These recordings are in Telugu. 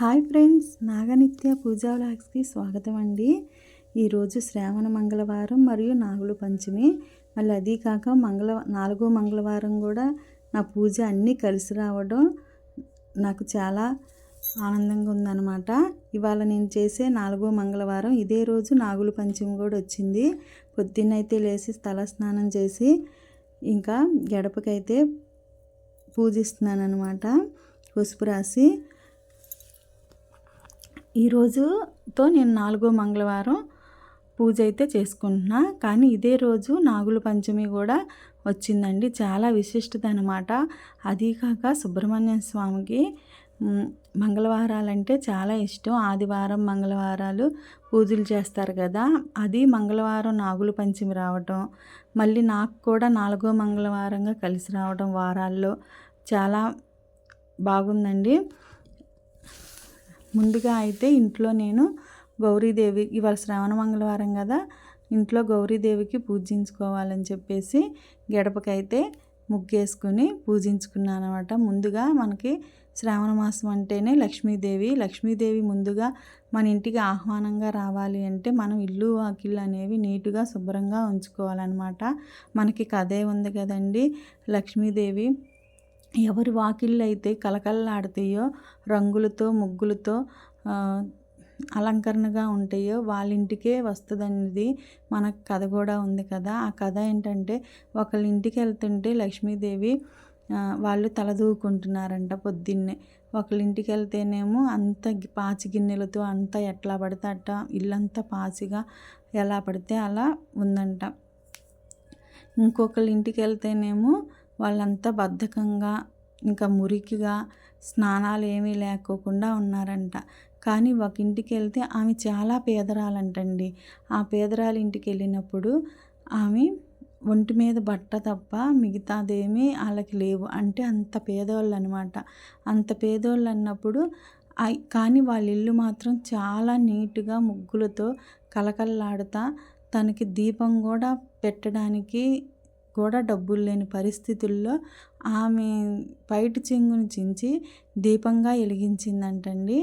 హాయ్ ఫ్రెండ్స్ నాగనిత్య పూజా వ్లాగ్స్కి స్వాగతం అండి. ఈరోజు శ్రావణ మంగళవారం మరియు నాగుల పంచమి. మళ్ళీ అది కాక మంగళ నాలుగో మంగళవారం కూడా నా పూజ అన్నీ కలిసి రావడం నాకు చాలా ఆనందంగా ఉందన్నమాట. ఇవాళ నేను చేసే నాలుగో మంగళవారం ఇదే రోజు నాగుల పంచమి కూడా వచ్చింది. పొద్దున్నైతే లేచి తల స్నానం చేసి ఇంకా గడపకైతే పూజిస్తున్నాను అనమాట పసుపు రాసి ఈరోజుతో నేను నాలుగో మంగళవారం పూజ అయితే చేసుకుంటున్నా. కానీ ఇదే రోజు నాగుల పంచమి కూడా వచ్చిందండి. చాలా విశిష్టత అనమాట అది కాక సుబ్రహ్మణ్య స్వామికి మంగళవారాలంటే చాలా ఇష్టం. ఆదివారం మంగళవారాలు పూజలు చేస్తారు కదా. అది మంగళవారం నాగుల పంచమి రావటం. మళ్ళీ నాకు కూడా నాలుగో మంగళవారంగా కలిసి రావడం వారాల్లో చాలా బాగుందండి. ముందుగా అయితే ఇంట్లో నేను గౌరీదేవి ఇవాళ శ్రావణ మంగళవారం కదా ఇంట్లో గౌరీదేవికి పూజించుకోవాలని చెప్పేసి గడపకైతే ముగ్గేసుకుని పూజించుకున్నాను అనమాట ముందుగా మనకి శ్రావణ మాసం అంటేనే లక్ష్మీదేవి. లక్ష్మీదేవి ముందుగా మన ఇంటికి ఆహ్వానంగా రావాలి అంటే మనం ఇల్లు వాకిళ్ళు అనేవి నీటుగా శుభ్రంగా ఉంచుకోవాలన్నమాట. మనకి కథే ఉంది కదండి. లక్ష్మీదేవి ఎవరి వాకిళ్ళు అయితే కలకల్లాడుతాయో రంగులతో ముగ్గులతో అలంకరణగా ఉంటాయో వాళ్ళ ఇంటికే వస్తుందనేది మనకు కథ కూడా ఉంది కదా. ఆ కథ ఏంటంటే ఒకళ్ళ ఇంటికి వెళ్తుంటే లక్ష్మీదేవి వాళ్ళు తలదూకుంటున్నారంట పొద్దున్నే. ఒకళ్ళ ఇంటికి వెళ్తేనేమో అంత పాచి గిన్నెలతో అంతా ఎట్లా పడితే అట్ట ఇల్లంతా పాచిగా ఎలా పడితే అలా ఉందంట. ఇంకొకళ్ళ ఇంటికి వెళ్తేనేమో వాళ్ళంతా బద్ధకంగా ఇంకా మురికిగా స్నానాలు ఏమీ లేకోకుండా ఉన్నారంట. కానీ ఒక ఇంటికి వెళ్తే ఆమె చాలా పేదరాలంటండి. ఆ పేదరాలు ఇంటికి వెళ్ళినప్పుడు ఆమె ఒంటి మీద బట్ట తప్ప మిగతాదేమీ వాళ్ళకి లేవు. అంటే అంత పేదోళ్ళు అనమాట అంత పేదోళ్ళు అన్నప్పుడు కానీ వాళ్ళ ఇల్లు మాత్రం చాలా నీట్గా ముగ్గులతో కలకల్లాడుతా తనకి దీపం కూడా పెట్టడానికి కూడా డబ్బులు లేని పరిస్థితుల్లో ఆమె పైటి చెంగును చించి దీపంగా వెలిగించిందంటండి.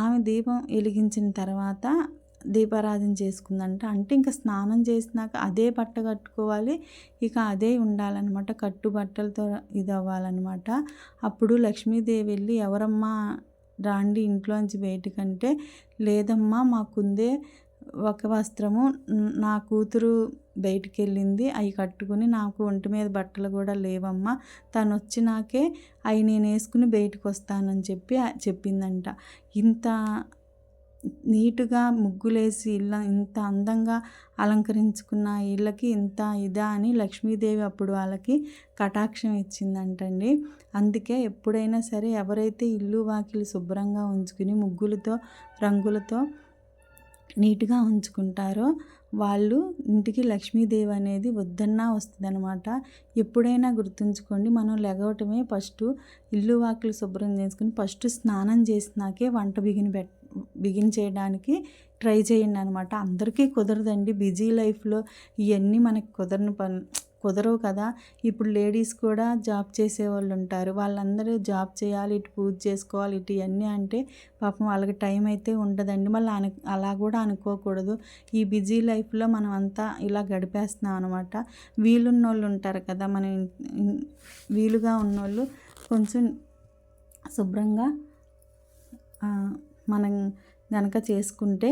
ఆమె దీపం వెలిగించిన తర్వాత దీపారాధన చేసుకుందంట. అంటే ఇంకా స్నానం చేసినాక అదే బట్ట కట్టుకోవాలి. ఇక అదే ఉండాలన్నమాట. కట్టు బట్టలతో ఇది అవ్వాలన్నమాట అప్పుడు లక్ష్మీదేవి వెళ్ళి ఎవరమ్మా రాండి ఇంట్లోంచి బయటకంటే లేదమ్మా మాకుందే ఒక వస్త్రము నా కూతురు బయటికి వెళ్ళింది అవి కట్టుకుని నాకు ఒంటి మీద బట్టలు కూడా లేవమ్మా. తను వచ్చినాకే అవి నేను వేసుకుని బయటకు వస్తానని చెప్పి చెప్పిందంట. ఇంత నీటుగా ముగ్గులేసి ఇళ్ళ ఇంత అందంగా అలంకరించుకున్న ఇళ్ళకి ఇంత ఇదా అని లక్ష్మీదేవి అప్పుడు వాళ్ళకి కటాక్షం ఇచ్చిందంటండి. అందుకే ఎప్పుడైనా సరే ఎవరైతే ఇల్లు వాకిలు శుభ్రంగా ఉంచుకుని ముగ్గులతో రంగులతో నీట్గా ఉంచుకుంటారో వాళ్ళు ఇంటికి లక్ష్మీదేవి అనేది వద్దన్నా వస్తుందన్నమాట. ఎప్పుడైనా గుర్తుంచుకోండి మనం లెగవటమే ఫస్ట్ ఇల్లు వాకిలు శుభ్రం చేసుకుని ఫస్ట్ స్నానం చేసినాకే వంట బిగిన పెట్ బిగించేయడానికి ట్రై చేయండి అనమాట అందరికీ కుదరదండి. బిజీ లైఫ్లో ఇవన్నీ మనకి కుదరని పని కుదరవు కదా. ఇప్పుడు లేడీస్ కూడా జాబ్ చేసే వాళ్ళు ఉంటారు వాళ్ళందరూ జాబ్ చేయాలి ఇటు పూజ చేసుకోవాలి ఇటు ఇవన్నీ అంటే పాపం వాళ్ళకి టైం అయితే ఉండదండి. మళ్ళీ అను అలా కూడా అనుకోకూడదు. ఈ బిజీ లైఫ్లో మనం అంతా ఇలా గడిపేస్తున్నాం అనమాట వీలున్న వాళ్ళు ఉంటారు కదా. మన వీలుగా ఉన్నోళ్ళు కొంచెం శుభ్రంగా మనం కనుక చేసుకుంటే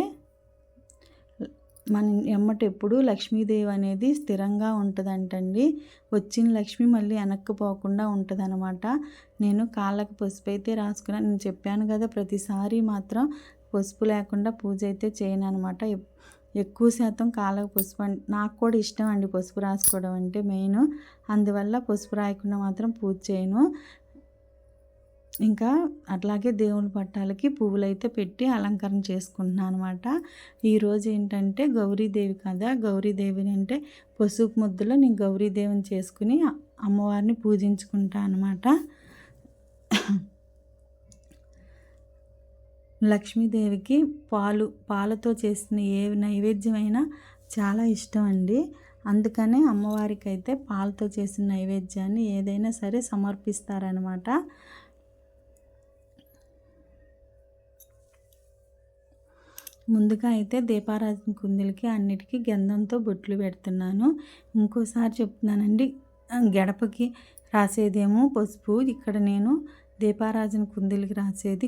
మన ఎమ్మట ఎప్పుడు లక్ష్మీదేవి అనేది స్థిరంగా ఉంటుందంటండి. వచ్చిన లక్ష్మి మళ్ళీ వెనక్కిపోకుండా ఉంటుందనమాట నేను కాళ్ళకు పసుపు అయితే రాసుకున్నాను నేను చెప్పాను కదా ప్రతిసారి మాత్రం పసుపు లేకుండా పూజ అయితే చేయను అనమాట ఎక్కువ శాతం కాళ్ళకు పసుపు నాకు కూడా ఇష్టం అండి పసుపు రాసుకోవడం అంటే మెయిన్. అందువల్ల పసుపు రాయకుండా మాత్రం పూజ చేయను. ఇంకా అట్లాగే దేవుని పట్టాలకి పువ్వులు అయితే పెట్టి అలంకరణ చేసుకుంటున్నాను అనమాట ఈరోజు ఏంటంటే గౌరీదేవి కదా గౌరీదేవిని అంటే పసుపు ముద్దులో నేను గౌరీదేవిని చేసుకుని అమ్మవారిని పూజించుకుంటాను అనమాట లక్ష్మీదేవికి పాలు పాలతో చేసిన ఏ నైవేద్యమైనా చాలా ఇష్టం అండి. అందుకనే అమ్మవారికి అయితే పాలతో చేసిన నైవేద్యాన్ని ఏదైనా సరే సమర్పిస్తారనమాట ముందుగా అయితే దీపారాధన కుందులకి అన్నిటికీ గంధంతో బొట్లు పెడుతున్నాను. ఇంకోసారి చెప్తున్నానండి గడపకి రాసేదేమో పసుపు. ఇక్కడ నేను దీపారాజన కుందులకి రాసేది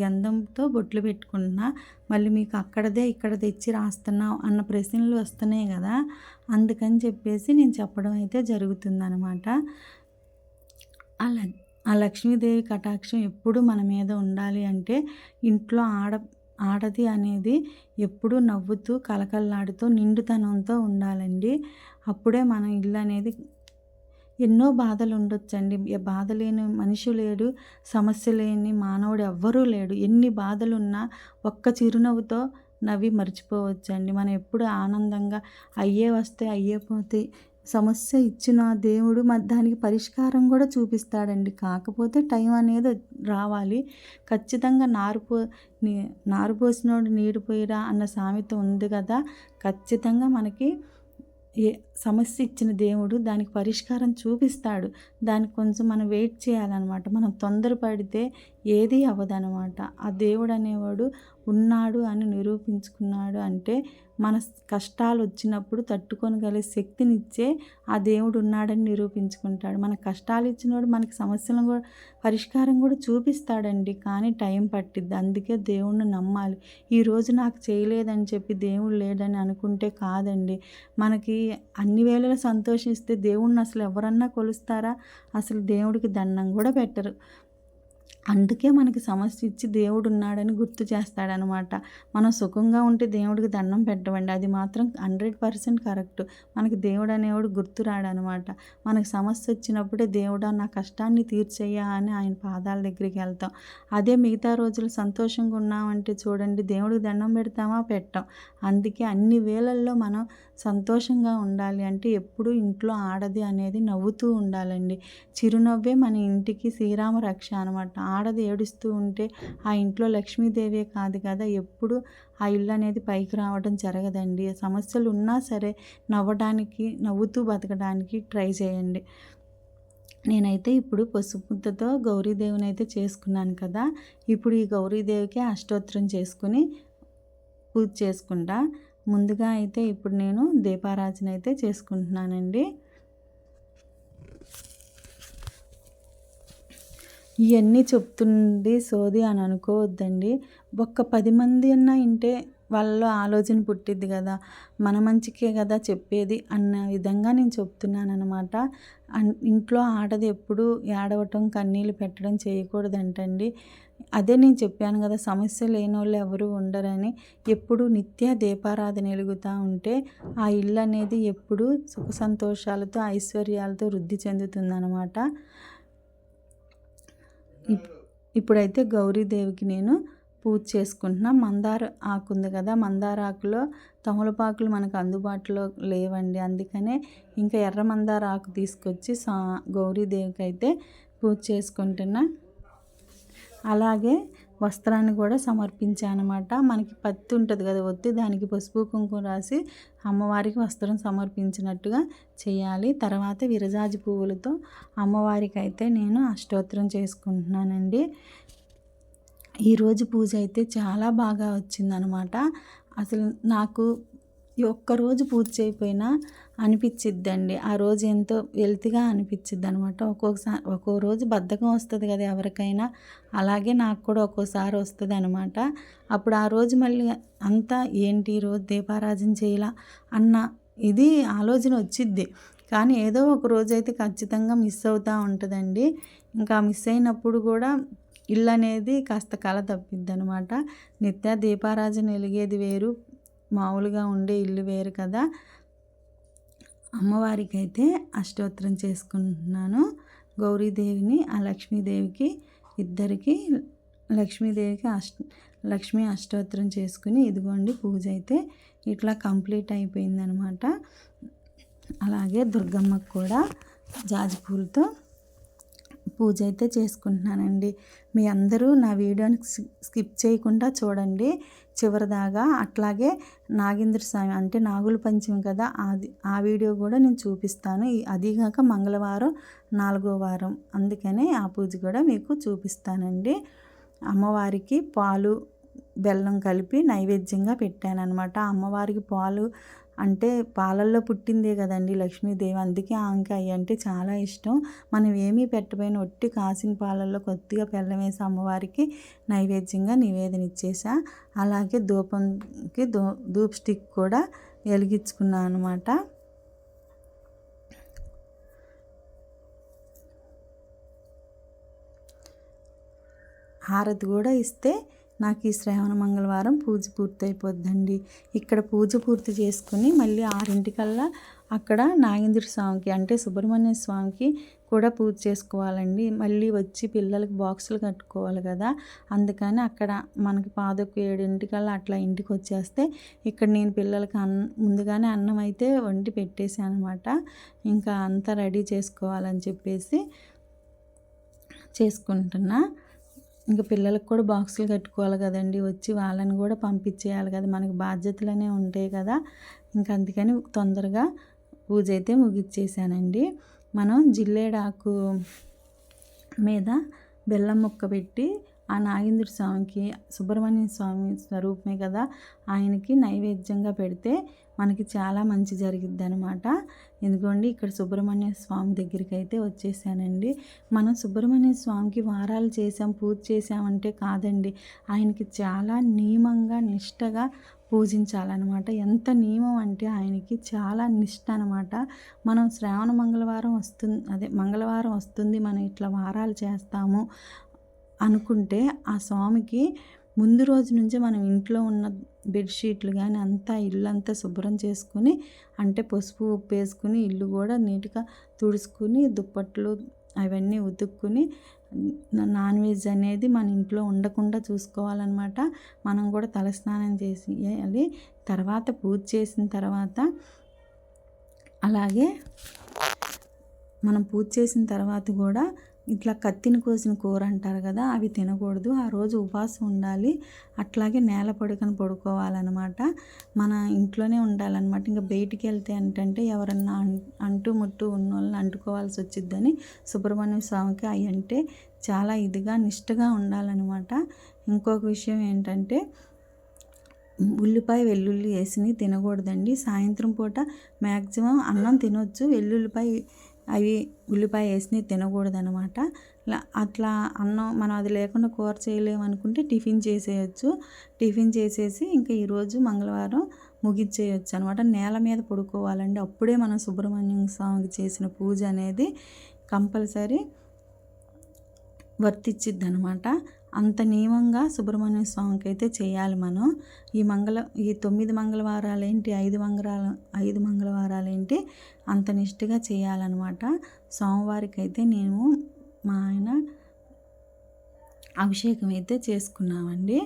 గంధంతో బొట్లు పెట్టుకుంటున్నా. మళ్ళీ మీకు అక్కడదే ఇక్కడ తెచ్చి రాస్తున్నావు అన్న ప్రశ్నలు వస్తున్నాయి కదా. అందుకని చెప్పేసి నేను చెప్పడం అయితే జరుగుతుందనమాట అలా ఆ లక్ష్మీదేవి కటాక్షం ఎప్పుడు మన మీద ఉండాలి అంటే ఇంట్లో ఆడ ఆడది అనేది ఎప్పుడూ నవ్వుతూ కలకల్లాడుతూ నిండుతనంతో ఉండాలండి. అప్పుడే మన ఇల్లు అనేది ఎన్నో బాధలు ఉండొచ్చండి బాధ లేని మనిషి లేడు సమస్య లేని మానవుడు ఎవ్వరూ లేడు. ఎన్ని బాధలున్నా ఒక్క చిరునవ్వుతో నవ్వి మర్చిపోవచ్చండి. మనం ఎప్పుడు ఆనందంగా అయ్యే వస్తే అయ్యే పోతే సమస్య ఇచ్చిన దేవుడు దానికి పరిష్కారం కూడా చూపిస్తాడండి. కాకపోతే టైం అనేది రావాలి. ఖచ్చితంగా నారుపో నారుపోసినోడు నీడిపోయిరా అన్న సామెత ఉంది కదా. ఖచ్చితంగా మనకి ఏ సమస్య ఇచ్చిన దేవుడు దానికి పరిష్కారం చూపిస్తాడు. దానికి కొంచెం మనం వెయిట్ చేయాలన్నమాట. మనం తొందరపడితే ఏది అవ్వదనమాట ఆ దేవుడు అనేవాడు ఉన్నాడు అని నిరూపించుకున్నాడు అంటే మన కష్టాలు వచ్చినప్పుడు తట్టుకొనగలిగే శక్తినిచ్చే ఆ దేవుడు ఉన్నాడని నిరూపించుకుంటాడు. మన కష్టాలు ఇచ్చినోడు మనకి సమస్యలను కూడా పరిష్కారం కూడా చూపిస్తాడండి. కానీ టైం పట్టిద్ది. అందుకే దేవుణ్ణి నమ్మాలి. ఈరోజు నాకు చేయలేదని చెప్పి దేవుడు లేడని అనుకుంటే కాదండి. మనకి అన్ని వేళలు సంతోషిస్తే దేవుణ్ణి అసలు ఎవరన్నా కొలుస్తారా? అసలు దేవుడికి దండం కూడా పెట్టరు. అందుకే మనకి సమస్య ఇచ్చి దేవుడు ఉన్నాడని గుర్తు చేస్తాడనమాట. మనం సుఖంగా ఉంటే దేవుడికి దండం పెట్టవండి. అది మాత్రం హండ్రెడ్ పర్సెంట్ కరెక్ట్. మనకి దేవుడు అనేవాడు గుర్తు రాడనమాట. మనకి సమస్య వచ్చినప్పుడే దేవుడా నా కష్టాన్ని తీర్చేయ్యా అని ఆయన పాదాల దగ్గరికి వెళ్తాం. అదే మిగతా రోజులు సంతోషంగా ఉన్నామంటే చూడండి దేవుడికి దండం పెడతామా? పెట్టాం. అందుకే అన్ని వేళల్లో మనం సంతోషంగా ఉండాలి అంటే ఎప్పుడు ఇంట్లో ఆడది అనేది నవ్వుతూ ఉండాలండి. చిరునవ్వే మన ఇంటికి శ్రీరామ రక్ష అనమాట ఆడది ఏడుస్తూ ఉంటే ఆ ఇంట్లో లక్ష్మీదేవే కాదు కదా ఎప్పుడు ఆ ఇల్లు అనేది పైకి రావడం జరగదండి. సమస్యలు ఉన్నా సరే నవ్వడానికి నవ్వుతూ బతకడానికి ట్రై చేయండి. నేనైతే ఇప్పుడు పసుపుద్దతో గౌరీదేవిని అయితే చేసుకున్నాను కదా ఇప్పుడు ఈ గౌరీదేవికి అష్టోత్తరం చేసుకుని పూజ చేసుకుంటా. ముందుగా అయితే ఇప్పుడు నేను దీపారాజన అయితే చేసుకుంటున్నానండి. ఇవన్నీ చెప్తుంది సోది అని అనుకోవద్దండి. ఒక్క పది మంది అన్నా ఇంటే వాళ్ళలో ఆలోచన పుట్టిద్ది కదా. మన మంచికే కదా చెప్పేది అన్న విధంగా నేను చెప్తున్నాను అనమాట ఇంట్లో ఆడది ఎప్పుడు ఏడవటం కన్నీళ్ళు పెట్టడం చేయకూడదంటండి. అదే నేను చెప్పాను కదా సమస్య లేని వాళ్ళు ఎవరు ఉండరని. ఎప్పుడు నిత్య దీపారాధన వెలుగుతూ ఉంటే ఆ ఇల్లు అనేది ఎప్పుడు సుఖ సంతోషాలతో ఐశ్వర్యాలతో వృద్ధి చెందుతుందన్నమాట. ఇప్పుడైతే గౌరీదేవికి నేను పూజ చేసుకుంటున్నా. మందార ఆకు ఉంది కదా మందార ఆకులో తమలపాకులు మనకు అందుబాటులో లేవండి. అందుకనే ఇంకా ఎర్ర మందార ఆకు తీసుకొచ్చి సా గౌరీదేవికి అయితే పూజ చేసుకుంటున్నా. అలాగే వస్త్రాన్ని కూడా సమర్పించానమాట. మనకి పత్తి ఉంటుంది కదా ఒత్తి దానికి పసుపు కుంకుమ రాసి అమ్మవారికి వస్త్రం సమర్పించినట్టుగా చేయాలి తర్వాత విరజాజి పువ్వులతో అమ్మవారికి అయితే నేను అష్టోత్తరం చేసుకుంటున్నానండి. ఈరోజు పూజ అయితే చాలా బాగా వచ్చిందనమాట. అసలు నాకు ఒక్కరోజు పూజ చేయకపోయినా అనిపించిద్దండి ఆ రోజు ఎంతో వెల్తిగా అనిపించిద్ది అనమాట ఒక్కొక్కసారి ఒక్కో రోజు బద్ధకం వస్తుంది కదా ఎవరికైనా. అలాగే నాకు కూడా ఒక్కోసారి వస్తుంది అనమాట అప్పుడు ఆ రోజు మళ్ళీ అంతా ఏంటి రోజు దీపారాజన చేయాల అన్న ఇది ఆలోచన వచ్చిద్ది. కానీ ఏదో ఒక రోజు అయితే ఖచ్చితంగా మిస్ అవుతూ ఉంటుందండి. ఇంకా మిస్ అయినప్పుడు కూడా ఇల్లు అనేది కాస్త కళ తప్పిద్ది అనమాట నిత్య దీపారాజన వెలిగేది వేరు. మామూలుగా ఉండే ఇల్లు వేరు కదా. అమ్మవారికి అయితే అష్టోత్తరం చేసుకుంటున్నాను. గౌరీదేవిని ఆ లక్ష్మీదేవికి ఇద్దరికి లక్ష్మీదేవికి అష్ట లక్ష్మీ అష్టోత్తరం చేసుకుని ఇదిగోండి పూజ అయితే ఇట్లా కంప్లీట్ అయిపోయిందనమాట. అలాగే దుర్గమ్మకు కూడా జాజి పూలతో పూజ అయితే చేసుకుంటున్నానండి. మీ అందరూ నా వీడియోని స్కిప్ చేయకుండా చూడండి. చివరిదాగా అట్లాగే నాగేంద్ర స్వామి అంటే నాగుల పంచమి కదా అది ఆ వీడియో కూడా నేను చూపిస్తాను. అదిగాక మంగళవారం నాలుగో వారం. అందుకనే ఆ పూజ కూడా మీకు చూపిస్తానండి. అమ్మవారికి పాలు బెల్లం కలిపి నైవేద్యంగా పెట్టాను అనమాట అమ్మవారికి పాలు అంటే పాలల్లో పుట్టిందే కదండి లక్ష్మీదేవి. అందుకే ఆంకాయ అంటే చాలా ఇష్టం. మనం ఏమీ పెట్టబోయిన ఒట్టి కాసిన పాలల్లో కొద్దిగా బెల్లం వేసి అమ్మవారికి నైవేద్యంగా నివేదన ఇచ్చేసా. అలాగే ధూపంకి ధూ ధూప్ స్టిక్ కూడా వెలిగించుకున్నాను అనమాట హారతి కూడా ఇస్తే నాకు ఈ శ్రావణ మంగళవారం పూజ పూర్తి అయిపోద్దండి ఇక్కడ పూజ పూర్తి చేసుకుని మళ్ళీ ఆరింటికల్లా అక్కడ నాగేంద్ర స్వామికి అంటే సుబ్రహ్మణ్య స్వామికి కూడా పూజ చేసుకోవాలండి. మళ్ళీ వచ్చి పిల్లలకి బాక్సులు కట్టుకోవాలి కదా. అందుకని అక్కడ మనకి పాదకు ఏడింటికల్లా అట్లా ఇంటికి వచ్చేస్తే ఇక్కడ నేను పిల్లలకి అన్న ముందుగానే అన్నం అయితే వండి పెట్టేశాను అనమాట ఇంకా అంతా రెడీ చేసుకోవాలని చెప్పేసి చేసుకుంటున్నా. ఇంకా పిల్లలకు కూడా బాక్సులు కట్టుకోవాలి కదండి. వచ్చి వాళ్ళని కూడా పంపించేయాలి కదా. మనకి బాధ్యతలనే ఉంటాయి కదా. ఇంకా అందుకని తొందరగా పూజ అయితే ముగిచ్చేసానండి. మనం జిల్లేడాకు మీద బెల్లం ముక్క పెట్టి ఆ నాగేంద్ర స్వామికి సుబ్రహ్మణ్య స్వామి స్వరూపమే కదా. ఆయనకి నైవేద్యంగా పెడితే మనకి చాలా మంచి జరిగిద్ది అనమాట ఎందుకండి ఇక్కడ సుబ్రహ్మణ్య స్వామి దగ్గరికి అయితే వచ్చేసానండి. మనం సుబ్రహ్మణ్య స్వామికి వారాలు చేసాం పూజ చేసామంటే కాదండి. ఆయనకి చాలా నియమంగా నిష్టగా పూజించాలన్నమాట. ఎంత నియమం అంటే ఆయనకి చాలా నిష్ట అనమాట మనం శ్రావణ మంగళవారం వస్తుంది అదే మంగళవారం వస్తుంది మనం ఇట్లా వారాలు చేస్తాము అనుకుంటే ఆ స్వామికి ముందు రోజు నుంచే మనం ఇంట్లో ఉన్న బెడ్షీట్లు కానీ అంతా ఇల్లు అంతా శుభ్రం చేసుకుని అంటే పసుపు ఉప్పు వేసుకుని ఇల్లు కూడా నీట్గా తుడుచుకుని దుప్పట్లు అవన్నీ ఉతుక్కుని నాన్ వెజ్ అనేది మన ఇంట్లో ఉండకుండా చూసుకోవాలన్నమాట. మనం కూడా తలస్నానం చేసి తర్వాత పూజ చేసిన తర్వాత అలాగే మనం పూజ చేసిన తర్వాత కూడా ఇట్లా కత్తిని కోసిన కూర అంటారు కదా అవి తినకూడదు. ఆ రోజు ఉపవాసం ఉండాలి. అట్లాగే నేల పడుకొని పడుకోవాలన్నమాట. మన ఇంట్లోనే ఉండాలన్నమాట. ఇంకా బయటికి వెళ్తే ఏంటంటే ఎవరన్నా అంటూ ముట్టు ఉన్న వాళ్ళని అంటుకోవాల్సి వచ్చిద్దని సుబ్రహ్మణ్య స్వామికి అవి అంటే చాలా ఇదిగా నిష్టగా ఉండాలన్నమాట. ఇంకొక విషయం ఏంటంటే ఉల్లిపాయ వెల్లుల్లి వేసి తినకూడదండి. సాయంత్రం పూట మ్యాక్సిమం అన్నం తినొచ్చు. వెల్లుల్లిపాయ అవి ఉల్లిపాయ వేసి తినకూడదనమాట అట్లా అన్నం మనం అది లేకుండా కూర చేయలేము అనుకుంటే టిఫిన్ చేసేయచ్చు. టిఫిన్ చేసేసి ఇంకా ఈరోజు మంగళవారం ముగించేయచ్చు అనమాట నేల మీద పడుకోవాలండి. అప్పుడే మనం సుబ్రహ్మణ్యం స్వామికి చేసిన పూజ అనేది కంపల్సరీ వర్తిచ్చిద్ది అనమాట అంత నియమంగా సుబ్రహ్మణ్య స్వామికి అయితే చేయాలి మనం. ఈ మంగళ ఈ తొమ్మిది మంగళవారాలు ఏంటి ఐదు మంగళాలు ఐదు మంగళవారాలు ఏంటి అంత నిష్ఠగా చేయాలన్నమాట. సోమవారికి అయితే నేను మా ఆయన అభిషేకం అయితే చేసుకున్నామండి.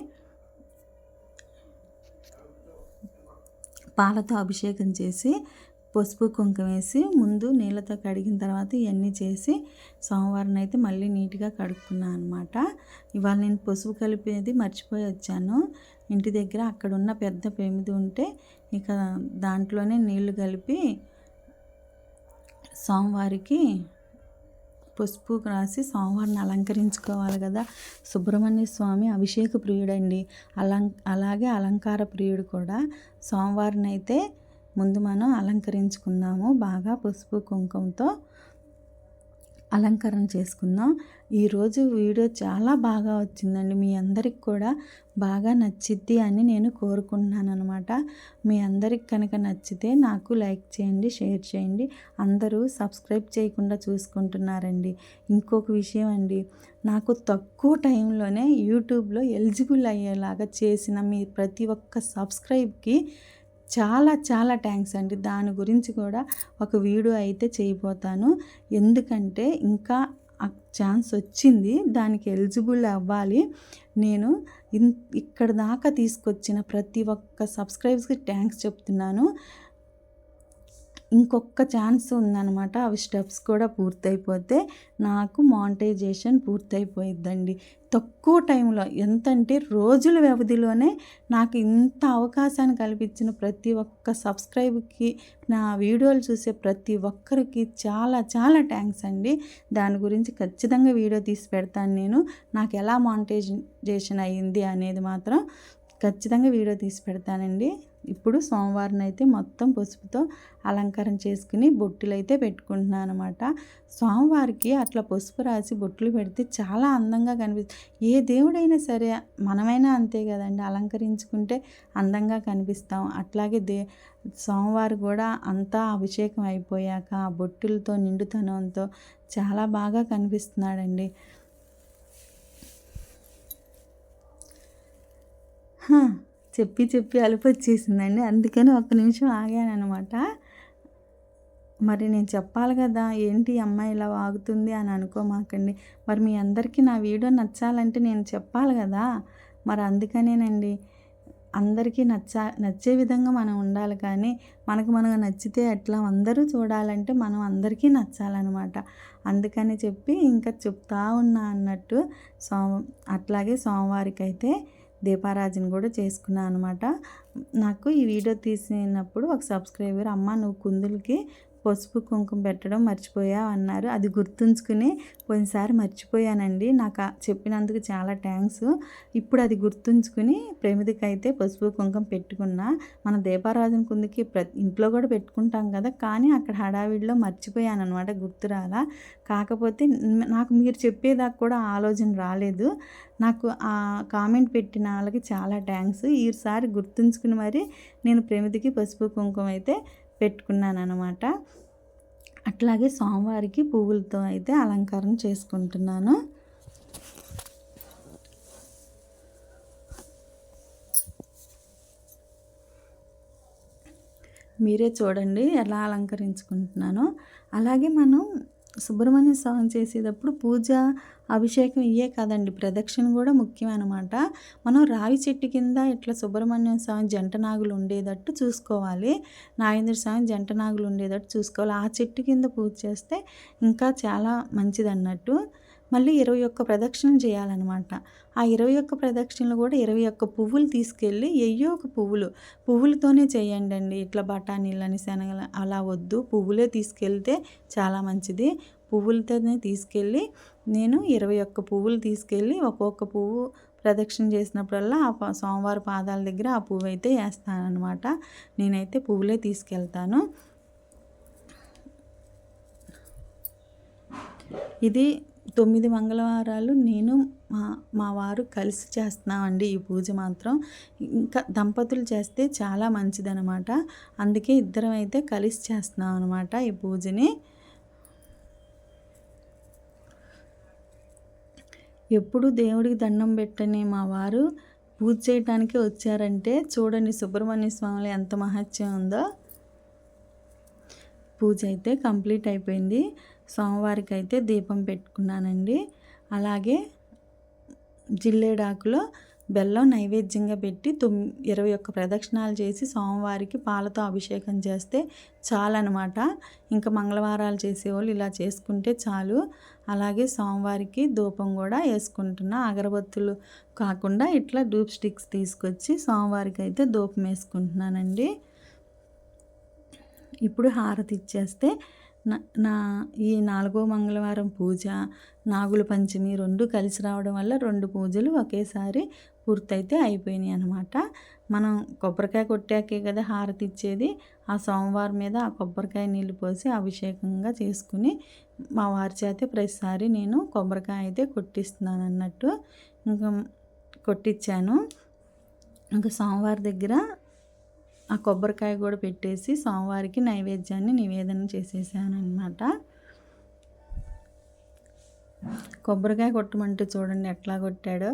పాలతో అభిషేకం చేసి పసుపు కుంకుమ వేసి ముందు నీళ్ళతో కడిగిన తర్వాత ఇవన్నీ చేసి సోమవారం అయితే మళ్ళీ నీట్గా కడుక్కున్నాను అనమాట ఇవాళ నేను పసుపు కలిపేది మర్చిపోయి వచ్చాను. ఇంటి దగ్గర అక్కడ ఉన్న పెద్ద పెమిది ఉంటే ఇక దాంట్లోనే నీళ్ళు కలిపి సోమవారికి పసుపు రాసి సోమవారిని అలంకరించుకోవాలి కదా. సుబ్రహ్మణ్య స్వామి అభిషేక ప్రియుడండి. అలం అలాగే అలంకార ప్రియుడు కూడా సోమవారిని అయితే ముందు మనం అలంకరించుకుందాము బాగా పసుపు కుంకుమతో అలంకరణ చేసుకుందాం. ఈరోజు వీడియో చాలా బాగా వచ్చిందండి. మీ అందరికి కూడా బాగా నచ్చిద్ది అని నేను కోరుకుంటున్నాను అనమాట మీ అందరికి కనుక నచ్చితే నాకు లైక్ చేయండి షేర్ చేయండి. అందరూ సబ్స్క్రైబ్ చేయకుండా చూసుకుంటున్నారండి. ఇంకొక విషయం అండి. నాకు తక్కువ టైంలోనే యూట్యూబ్లో ఎలిజిబుల్ అయ్యేలాగా చేసిన మీ ప్రతి ఒక్క సబ్స్క్రైబ్కి చాలా చాలా థ్యాంక్స్ అండి. దాని గురించి కూడా ఒక వీడియో అయితే చేయబోతాను. ఎందుకంటే ఇంకా ఛాన్స్ వచ్చింది. దానికి ఎలిజిబుల్ అవ్వాలి. నేను ఇన్ ఇక్కడ దాకా తీసుకొచ్చిన ప్రతి ఒక్క సబ్స్క్రైబ్స్కి థ్యాంక్స్ చెప్తున్నాను. ఇంకొక ఛాన్స్ ఉందన్నమాట. అవి స్టెప్స్ కూడా పూర్తయిపోతే నాకు మానిటైజేషన్ పూర్తయిపోయిద్దండి. తక్కువ టైంలో ఎంతంటే రోజుల వ్యవధిలోనే నాకు ఇంత అవకాశాన్ని కల్పించిన ప్రతి ఒక్క సబ్స్క్రైబ్కి నా వీడియోలు చూసే ప్రతి ఒక్కరికి చాలా చాలా థ్యాంక్స్ అండి. దాని గురించి ఖచ్చితంగా వీడియో తీసి పెడతాను నేను. నాకు ఎలా మానిటైజేషన్ అయ్యింది అనేది మాత్రం ఖచ్చితంగా వీడియో తీసి పెడతానండి. ఇప్పుడు సోమవారం అయితే మొత్తం పసుపుతో అలంకారం చేసుకుని బొట్టులు అయితే పెట్టుకుంటున్నాను అనమాట స్వామివారికి అట్లా పసుపు రాసి బొట్లు పెడితే చాలా అందంగా కనిపిస్తుంది ఏ దేవుడైనా సరే మనమైనా అంతే కదండి అలంకరించుకుంటే అందంగా కనిపిస్తాం. అట్లాగే దే సోమవారం కూడా అంతా అభిషేకం అయిపోయాక ఆ బొట్టులతో నిండుతనంతో చాలా బాగా కనిపిస్తున్నాడండి. చెప్పి చెప్పి అలుపు వచ్చేసిందండి అందుకని ఒక్క నిమిషం ఆగాను అనమాట మరి నేను చెప్పాలి కదా ఏంటి అమ్మాయి ఇలా వాగుతుంది అని అనుకోమాకండి. మరి మీ అందరికీ నా వీడియో నచ్చాలంటే నేను చెప్పాలి కదా. మరి అందుకనేనండి అందరికీ నచ్చ నచ్చే విధంగా మనం ఉండాలి కానీ మనకు మనకు నచ్చితే ఎట్లా అందరూ చూడాలంటే మనం అందరికీ నచ్చాలన్నమాట. అందుకని చెప్పి ఇంకా చెప్తా ఉన్నా అన్నట్టు సోమ అట్లాగే సోమవారికి అయితే దీపారాజన కూడా చేసుకున్నాను అనమాట. నాకు ఈ వీడియో తీసినప్పుడు ఒక సబ్స్క్రైబర్ అమ్మ నువ్వు కుందులకి పసుపు కుంకుమ పెట్టడం మర్చిపోయావు అన్నారు. అది గుర్తుంచుకుని కొన్నిసారి మర్చిపోయానండి. నాకు చెప్పినందుకు చాలా థ్యాంక్స్ ఇప్పుడు అది గుర్తుంచుకుని ప్రేమిదికైతే పసుపు కుంకుమ పెట్టుకున్నా. మన దీపారాధన కుందికి ప్ర ఇంట్లో కూడా పెట్టుకుంటాం కదా కానీ అక్కడ హడావిడిలో మర్చిపోయాను అనమాట గుర్తురాలా కాకపోతే నాకు మీరు చెప్పేదాకా కూడా ఆలోచన రాలేదు. నాకు ఆ కామెంట్ పెట్టిన వాళ్ళకి చాలా థ్యాంక్స్ ఈసారి గుర్తుంచుకుని మరి నేను ప్రేమిదికి పసుపు కుంకుమ అయితే పెట్టుకున్నాను అనమాట అట్లాగే సోమవారికి పువ్వులతో అయితే అలంకారం చేసుకుంటున్నాను. మీరే చూడండి ఎలా అలంకరించుకుంటున్నానో. అలాగే మనం సుబ్రహ్మణ్య స్వామి చేసేటప్పుడు పూజ అభిషేకం ఇవే కాదండి. ప్రదక్షిణ కూడా ముఖ్యం అనమాట మనం రావి చెట్టు కింద ఇట్లా సుబ్రహ్మణ్యం స్వామి జంట నాగులు ఉండేటట్టు చూసుకోవాలి. నాగేంద్ర స్వామి జంట నాగులు ఉండేటట్టు చూసుకోవాలి. ఆ చెట్టు కింద పూజ చేస్తే ఇంకా చాలా మంచిది అన్నట్టు మళ్ళీ ఇరవై ఒక్క ప్రదక్షిణ చేయాలన్నమాట. ఆ ఇరవై ఒక్క ప్రదక్షిణలు కూడా ఇరవై ఒక్క పువ్వులు తీసుకెళ్ళి ఎయ్యో ఒక పువ్వులు. పువ్వులతోనే చేయండి అండి ఇట్లా బఠానీలని శనగల అలా వద్దు. పువ్వులే తీసుకెళ్తే చాలా మంచిది. పువ్వులతోనే తీసుకెళ్ళి నేను ఇరవై ఒక్క పువ్వులు తీసుకెళ్ళి ఒక్కొక్క పువ్వు ప్రదక్షిణ చేసినప్పుడల్లా ఆ సోమవారం పాదాల దగ్గర ఆ పువ్వు అయితే వేస్తానమాట నేనైతే పువ్వులే తీసుకెళ్తాను. ఇది తొమ్మిది మంగళవారాలు నేను మా మా వారు కలిసి చేస్తున్నామండి ఈ పూజ మాత్రం. ఇంకా దంపతులు చేస్తే చాలా మంచిదనమాట అందుకే ఇద్దరం అయితే కలిసి చేస్తున్నాం అనమాట ఈ పూజని. ఎప్పుడు దేవుడికి దండం పెట్టని మా వారు పూజ చేయడానికి వచ్చారంటే చూడండి సుబ్రహ్మణ్య స్వామిలో ఎంత మహత్యం ఉందో. పూజ అయితే కంప్లీట్ అయిపోయింది. సోమవారికి అయితే దీపం పెట్టుకున్నానండి. అలాగే జిల్లేడాకులో బెల్లం నైవేద్యంగా పెట్టి తొమ్ ఇరవై ఒక్క ప్రదక్షిణాలు చేసి సోమవారికి పాలతో అభిషేకం చేస్తే చాలన్నమాట ఇంకా మంగళవారాలు చేసేవాళ్ళు ఇలా చేసుకుంటే చాలు. అలాగే సోమవారికి ధూపం కూడా వేసుకుంటున్నా. అగరబత్తులు కాకుండా ఇట్లా డూప్ స్టిక్స్ తీసుకొచ్చి సోమవారికి అయితే ధూపం వేసుకుంటున్నానండి. ఇప్పుడు హారతి ఇచ్చేస్తే నా ఈ నాలుగో మంగళవారం పూజ నాగుల పంచమి రెండు కలిసి రావడం వల్ల రెండు పూజలు ఒకేసారి పూర్తయితే అయిపోయినాయి అనమాట మనం కొబ్బరికాయ కొట్టాకే కదా హారతి ఇచ్చేది. ఆ సోమవారం మీద ఆ కొబ్బరికాయ నీళ్ళు పోసి అభిషేకంగా చేసుకుని మా వారి చేత ప్రతిసారి నేను కొబ్బరికాయ అయితే కొట్టిస్తున్నాను అన్నట్టు. ఇంకా కొట్టించాను ఇంకా సోమవారి దగ్గర ఆ కొబ్బరికాయ కూడా పెట్టేసి సోమవారికి నైవేద్యాన్ని నివేదన చేసేసాను అనమాట కొబ్బరికాయ కొట్టమంటే చూడండి ఎట్లా కొట్టాడో.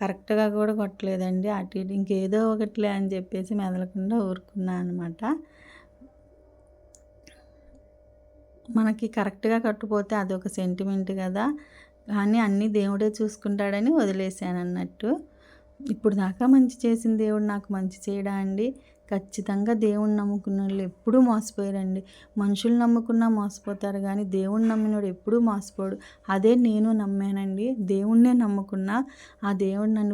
కరెక్ట్గా కూడా కొట్టలేదండి. అటు ఇటు ఇంకేదో ఒకటిలే అని చెప్పేసి మెదలకుండా ఊరుకున్నా అనమాట మనకి కరెక్ట్గా కట్టుపోతే అదొక సెంటిమెంట్ కదా. కానీ అన్నీ దేవుడే చూసుకుంటాడని వదిలేసాను అన్నట్టు ఇప్పుడు దాకా మంచి చేసిన దేవుడు నాకు మంచి చేయడా అండి? ఖచ్చితంగా దేవుణ్ణి నమ్ముకున్న వాళ్ళు ఎప్పుడూ మోసపోయారండి. మనుషులు నమ్ముకున్నా మోసపోతారు కానీ దేవుణ్ణి నమ్మినోడు ఎప్పుడూ మోసపోడు. అదే నేను నమ్మానండి. దేవుణ్ణే నమ్ముకున్నా ఆ దేవుడు నన్ను